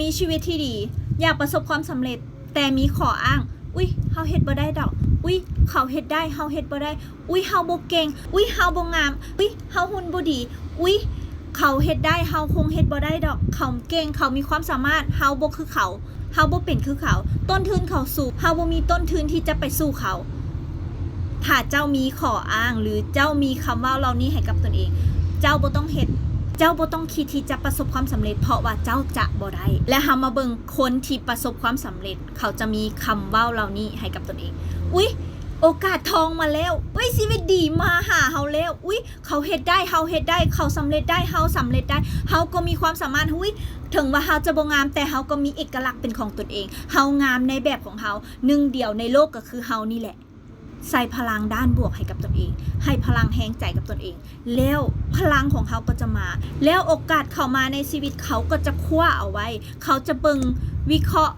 มีชีวิตที่ดี อยากประสบความสำเร็จ แต่มีขออ้าง อุ้ยเฮาเฮ็ดบ่ได้ดอก อุ้ยเขาเฮ็ดได้เฮาเฮ็ดบ่ได้ อุ้ยเฮาบ่เก่ง อุ้ยเฮาบ่งาม อุ้ยเฮาหุ่นบ่ดี อุ้ยเขาเฮ็ดได้เฮาคงเฮ็ดบ่ได้ดอก เขาเก่งเขามีความสามารถเฮาบ่คือเขาเฮาบ่เป็นคือเขา ต้นทุนเขาสูงเฮาบ่มีต้นทุนที่จะไปสู้เขา ถ้าเจ้ามีขออ้างหรือเจ้ามีคำเว่าเหล่านี้ให้กับตนเอง เจ้าบ่ต้องเฮ็ด เจ้าบ่ต้องคิดที่จะประสบความสำเร็จ เพราะว่าเจ้าจะบ่ได้และเฮามาเบิ่งคนที่ประสบความสำเร็จ เขาจะมีคำเว้าเหล่านี้ให้กับตนเอง อุ๊ยโอกาสทองมาแล้วอุ๊ยชีวิตดีมาหาเฮาแล้ว อุ๊ยเขาเฮ็ดได้ เฮาเฮ็ดได้ เขาสำเร็จได้ เฮาสำเร็จได้ เฮาก็มีความสามารถอุ๊ยถึงว่าเฮาจะบ่งาม แต่เฮาก็มีเอกลักษณ์เป็นของตนเอง เฮางามในแบบของเฮาหนึ่งเดียวในโลกก็คือเฮานี่แหละ ใส่พลังด้านบวกให้กับตนเอง ให้พลังแห่งใจกับตนเอง แล้วพลังของเขาก็จะมา แล้วโอกาสเข้ามาในชีวิตเขาก็จะคว้าเอาไว้ เขาจะเบิงวิเคราะห์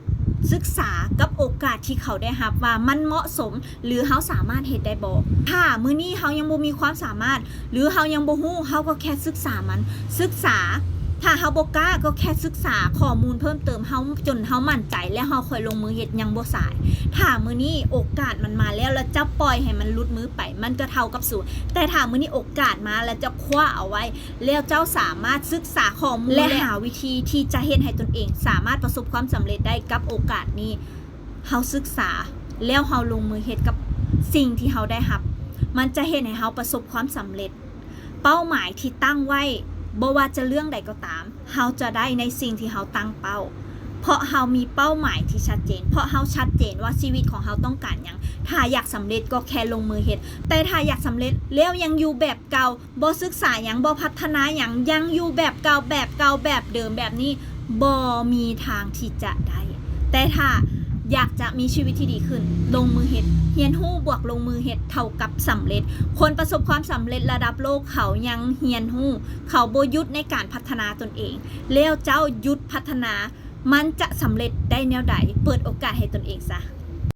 ศึกษากับโอกาสที่เขาได้รับว่ามันเหมาะสม หรือเขาสามารถเฮ็ดได้บ่ถ้ามื้อนี้เขายังบ่มีความสามารถ หรือเขายังบ่ฮู้เขาก็แค่ศึกษามันศึกษา ถ้าเฮาบ่กล้าก็แค่ศึกษาข้อมูลเพิ่มเติมเฮาจนเฮามั่นใจ และเฮาค่อยลงมือเฮ็ดยังบ่สาย ถ้ามื้อนี้โอกาสมันมาแล้วแล้วเจ้าปล่อยให้มันลุดมือไป มันก็เท่ากับศูนย์แต่ถ้ามื้อนี้โอกาสมาแล้วเจ้าคว้าเอาไว้ แล้วเจ้าสามารถศึกษาข้อมูลและหาวิธีที่จะเฮ็ดให้ตนเอง สามารถประสบความสำเร็จได้กับโอกาสนี้เฮาศึกษา แล้วเฮาลงมือเฮ็ดกับสิ่งที่เฮาได้รับ มันจะเฮ็ดให้เฮาประสบความสำเร็จ เป้าหมายที่ตั้งไว้ บ่ว่าจะเรื่องใดก็ตามเฮาจะได้ในสิ่งที่เฮาตั้งเป้า เพราะเฮามีเป้าหมายที่ชัดเจน เพราะเฮาชัดเจนว่าชีวิตของเฮาต้องการหยังถ้าอยากสำเร็จก็แค่ลงมือเฮ็ดแต่ถ้าอยากสำเร็จแล้วยังอยู่แบบเก่าบ่ศึกษาหยังบ่พัฒนาหยังยังอยู่แบบเก่าแบบเก่าแบบเดิมแบบนี้บ่มีทางที่จะได้ แต่ถ้า อยากจะมีชีวิตที่ดีขึ้น ลงมือเห็ดเฮียนหู้บวกลงมือเห็ดเท่ากับสำเร็จ คนประสบความสำเร็จระดับโลกเขายังเฮียนหู้ เขาโบยุทธในการพัฒนาตนเองแล้วเจ้ายุทธพัฒนา มันจะสำเร็จได้แนวใดเปิดโอกาสให้ตนเองซะ